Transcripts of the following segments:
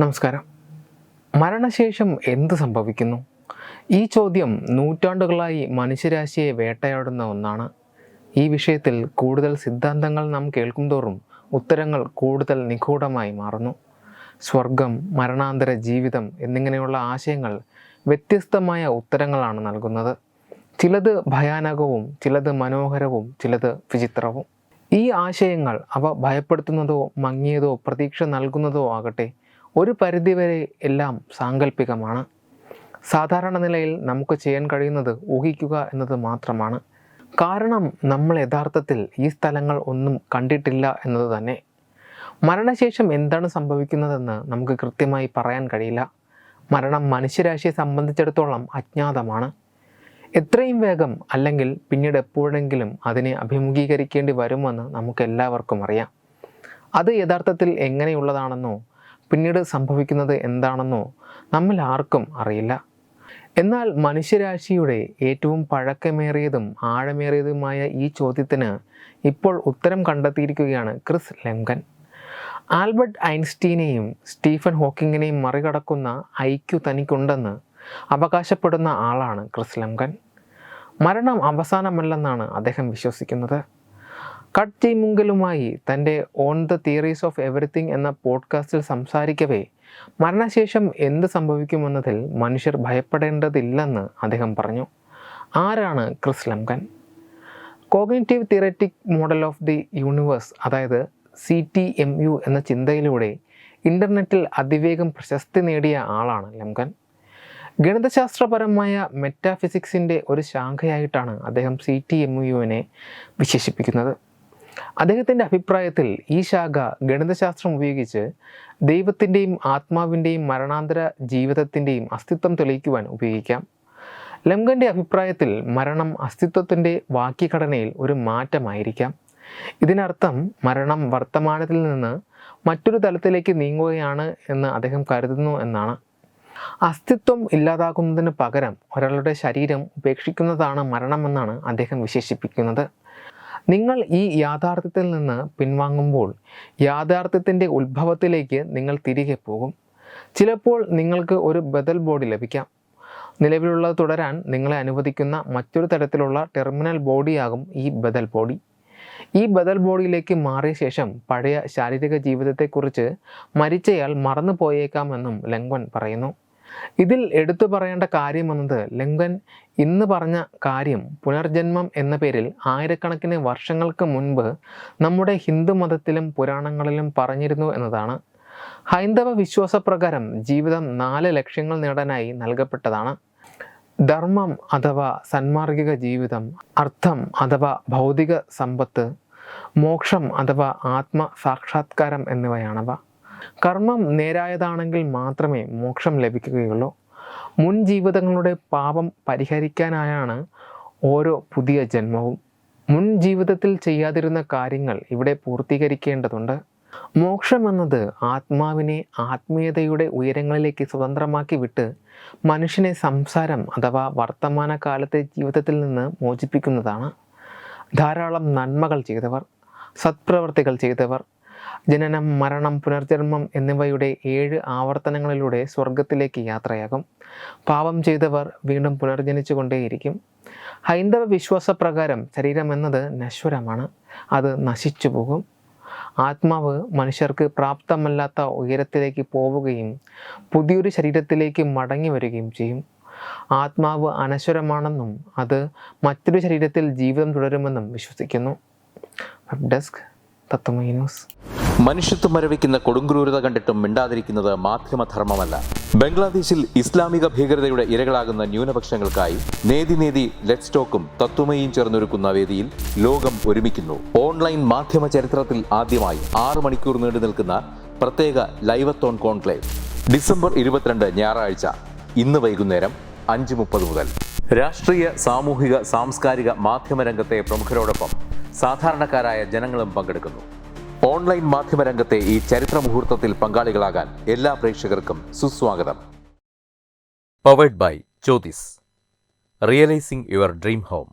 നമസ്കാരം. മരണശേഷം എന്ത് സംഭവിക്കുന്നു? ഈ ചോദ്യം നൂറ്റാണ്ടുകളായി മനുഷ്യരാശിയെ വേട്ടയാടുന്ന ഒന്നാണ്. ഈ വിഷയത്തിൽ കൂടുതൽ സിദ്ധാന്തങ്ങൾ നാം കേൾക്കുന്തോറും ഉത്തരങ്ങൾ കൂടുതൽ നിഗൂഢമായി മാറുന്നു. സ്വർഗം മരണാന്തര ജീവിതം എന്നിങ്ങനെയുള്ള ആശയങ്ങൾ വ്യത്യസ്തമായ ഉത്തരങ്ങളാണ് നൽകുന്നത്. ചിലത് ഭയാനകവും ചിലത് മനോഹരവും ചിലത് വിചിത്രവും. ഈ ആശയങ്ങൾ അവ ഭയപ്പെടുത്തുന്നതോ മങ്ങിയതോ പ്രതീക്ഷ നൽകുന്നതോ ആകട്ടെ ഒരു പരിധിവരെ എല്ലാം സാങ്കല്പികമാണ് സാധാരണ നിലയിൽ നമുക്ക് ചെയ്യാൻ കഴിയുന്നത് ഊഹിക്കുക എന്നത് മാത്രമാണ്. കാരണം നമ്മൾ യഥാർത്ഥത്തിൽ ഈ സ്ഥലങ്ങൾ ഒന്നും കണ്ടിട്ടില്ല എന്നത് തന്നെ. മരണശേഷം എന്താണ് സംഭവിക്കുന്നതെന്ന് നമുക്ക് കൃത്യമായി പറയാൻ കഴിയില്ല. മരണം മനുഷ്യരാശിയെ സംബന്ധിച്ചിടത്തോളം അജ്ഞാതമാണ്. എത്രയും വേഗം അല്ലെങ്കിൽ പിന്നീട് എപ്പോഴെങ്കിലും അതിനെ അഭിമുഖീകരിക്കേണ്ടി വരുമെന്ന് നമുക്ക് എല്ലാവർക്കും അറിയാം. അത് യഥാർത്ഥത്തിൽ എങ്ങനെയുള്ളതാണെന്നോ പിന്നീട് സംഭവിക്കുന്നത് എന്താണെന്നോ നമ്മൾ ആർക്കും അറിയില്ല. എന്നാൽ മനുഷ്യരാശിയുടെ ഏറ്റവും പഴക്കമേറിയതും ആഴമേറിയതുമായ ഈ ചോദ്യത്തിന് ഇപ്പോൾ ഉത്തരം കണ്ടെത്തിയിരിക്കുകയാണ് ക്രിസ് ലെങ്കൻ. ആൽബർട്ട് ഐൻസ്റ്റീനെയും സ്റ്റീഫൻ ഹോക്കിങ്ങിനെയും മറികടക്കുന്ന ഐക്യു തനിക്കുണ്ടെന്ന് അവകാശപ്പെടുന്ന ആളാണ് ക്രിസ് ലെങ്കൻ. മരണം അവസാനമല്ലെന്നാണ് അദ്ദേഹം വിശ്വസിക്കുന്നത്. കട്ട് ജെയ്മുങ്കലുമായി തന്റെ on the theories of everything എന്ന പോഡ്കാസ്റ്റിൽ സംസാരിക്കവേ മരണശേഷം എന്ത് സംഭവിക്കുമെന്നതിൽ മനുഷ്യർ ഭയപ്പെടേണ്ടതില്ലെന്ന് അദ്ദേഹം പറഞ്ഞു. ആരാണ് Chris Langan cognitive theoretic model of the universe അതായത് സി ടി എം യു എന്ന ചിന്തയിലൂടെ ഇന്റർനെറ്റിൽ അതിവേഗം പ്രശസ്തി നേടിയ ആളാണ് ലംകൻ ഗണിതശാസ്ത്രപരമായ മെറ്റാഫിസിക്സിന്റെ ഒരു ശാഖയായിട്ടാണ് അദ്ദേഹം സി ടി എം യുവിനെ വിശേഷിപ്പിക്കുന്നത്. അദ്ദേഹത്തിന്റെ അഭിപ്രായത്തിൽ ഈ ശാഖ ഗണിതശാസ്ത്രം ഉപയോഗിച്ച് ദൈവത്തിന്റെയും ആത്മാവിന്റെയും മരണാന്തര ജീവിതത്തിന്റെയും അസ്തിത്വം തെളിയിക്കുവാൻ ഉപയോഗിക്കാം. ലംഗന്റെ അഭിപ്രായത്തിൽ മരണം അസ്തിത്വത്തിന്റെ വാക്യഘടനയിൽ ഒരു മാറ്റമായിരിക്കാം. ഇതിനർത്ഥം മരണം വർത്തമാനത്തിൽ നിന്ന് മറ്റൊരു തലത്തിലേക്ക് നീങ്ങുകയാണ് എന്ന് അദ്ദേഹം കരുതുന്നു എന്നാണ്. അസ്തിത്വം ഇല്ലാതാകുന്നതിന് പകരം ഒരാളുടെ ശരീരം ഉപേക്ഷിക്കുന്നതാണ് മരണമെന്നാണ് അദ്ദേഹം വിശേഷിപ്പിക്കുന്നത്. നിങ്ങൾ ഈ യാഥാർത്ഥ്യത്തിൽ നിന്ന് പിൻവാങ്ങുമ്പോൾ യാഥാർത്ഥ്യത്തിന്റെ ഉത്ഭവത്തിലേക്ക് നിങ്ങൾ തിരികെ പോകും. ചിലപ്പോൾ നിങ്ങൾക്ക് ഒരു ബദൽ ബോഡി ലഭിക്കാം. നിലവിലുള്ളത് തുടരാൻ നിങ്ങളെ അനുവദിക്കുന്ന മറ്റൊരു തരത്തിലുള്ള ടെർമിനൽ ബോഡിയാകും ഈ ബദൽ ബോഡി. ഈ ബദൽ ബോഡിയിലേക്ക് മാറിയ ശേഷം പഴയ ശാരീരിക ജീവിതത്തെക്കുറിച്ച് മരിച്ചയാൾ മറന്നു പോയേക്കാമെന്നും ലങ്വൻ പറയുന്നു. ഇതിൽ എടുത്തു പറയേണ്ട കാര്യം എന്നത് ലിങ്കൻ ഇന്ന് പറഞ്ഞ കാര്യം പുനർജന്മം എന്ന പേരിൽ ആയിരക്കണക്കിന് വർഷങ്ങൾക്ക് മുൻപ് നമ്മുടെ ഹിന്ദു മതത്തിലും പുരാണങ്ങളിലും പറഞ്ഞിരുന്നു എന്നതാണ്. ഹൈന്ദവ വിശ്വാസപ്രകാരം ജീവിതം നാല് ലക്ഷ്യങ്ങൾ നേടാനായി നൽകപ്പെട്ടതാണ്. ധർമ്മം അഥവാ സന്മാർഗിക ജീവിതം അർത്ഥം അഥവാ ഭൗതിക സമ്പത്ത് മോക്ഷം അഥവാ ആത്മ സാക്ഷാത്കാരം എന്നിവയാണവ. കർമ്മം നേരായതാണെങ്കിൽ മാത്രമേ മോക്ഷം ലഭിക്കുകയുള്ളൂ. മുൻ ജീവിതങ്ങളുടെ പാപം പരിഹരിക്കാനായാണ് ഓരോ പുതിയ ജന്മവും. മുൻ ജീവിതത്തിൽ ചെയ്യാതിരുന്ന കാര്യങ്ങൾ ഇവിടെ പൂർത്തീകരിക്കേണ്ടതുണ്ട്. മോക്ഷം എന്നത് ആത്മാവിനെ ആത്മീയതയുടെ ഉയരങ്ങളിലേക്ക് സ്വതന്ത്രമാക്കി വിട്ട് മനുഷ്യനെ സംസാരം അഥവാ വർത്തമാന കാലത്തെ ജീവിതത്തിൽ നിന്ന് മോചിപ്പിക്കുന്നതാണ്. ധാരാളം നന്മകൾ ചെയ്തവർ സത്പ്രവർത്തികൾ ചെയ്തവർ ജനനം മരണം പുനർജന്മം എന്നിവയുടെ ഏഴ് ആവർത്തനങ്ങളിലൂടെ സ്വർഗത്തിലേക്ക് യാത്രയാകും. പാപം ചെയ്തവർ വീണ്ടും പുനർജനിച്ചു കൊണ്ടേയിരിക്കും. ഹൈന്ദവ വിശ്വാസപ്രകാരം ശരീരം എന്നത് നശ്വരമാണ്. അത് നശിച്ചു പോകും. ആത്മാവ് മനുഷ്യർക്ക് പ്രാപ്തമല്ലാത്ത ഉയരത്തിലേക്ക് പോവുകയും പുതിയൊരു ശരീരത്തിലേക്ക് മടങ്ങി വരികയും ചെയ്യും. ആത്മാവ് അനശ്വരമാണെന്നും അത് മറ്റൊരു ശരീരത്തിൽ ജീവിതം തുടരുമെന്നും വിശ്വസിക്കുന്നു. ഡെസ്ക് തത്വമൈ ന്യൂസ് മനുഷ്യത്വം മരവിക്കുന്ന കൊടുങ്ക്രൂരത കണ്ടിട്ടും മിണ്ടാതിരിക്കുന്നത് മാധ്യമധർമ്മമല്ല. ബംഗ്ലാദേശിൽ ഇസ്ലാമിക ഭീകരതയുടെ ഇരകളാകുന്ന ന്യൂനപക്ഷങ്ങൾക്കായി നേതി നേതി ലെറ്റ്സ് ടോക്കും തത്വമയും ചേർന്നൊരുക്കുന്ന വേദിയിൽ ലോകം ഒരുമിക്കുന്നു. ഓൺലൈൻ മാധ്യമ ചരിത്രത്തിൽ ആദ്യമായി ആറ് മണിക്കൂർ നീണ്ടു നിൽക്കുന്ന പ്രത്യേക ലൈവത്തോൺ കോൺക്ലേവ്. ഡിസംബർ ഇരുപത്തിരണ്ട് ഞായറാഴ്ച ഇന്ന് വൈകുന്നേരം അഞ്ച് മുപ്പത് മുതൽ. രാഷ്ട്രീയ സാമൂഹിക സാംസ്കാരിക മാധ്യമരംഗത്തെ പ്രമുഖരോടൊപ്പം സാധാരണക്കാരായ ജനങ്ങളും പങ്കെടുക്കുന്നു. ഓൺലൈൻ മാധ്യമ രംഗത്തെ ഈ ചരിത്ര മുഹൂർത്തത്തിൽ പങ്കാളികളാകാൻ എല്ലാ പ്രേക്ഷകർക്കും സുസ്വാഗതം. Powered by Jyothis realising your dream home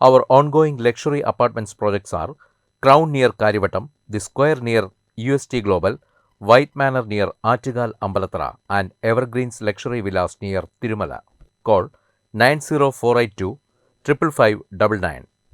our ongoing luxury apartments projects are Crown near Karyavattom the Square near U S T Global White Manor near Attukal Ambalathara and Evergreens luxury villas near Thirumala call nine zero four eight two triple five double nine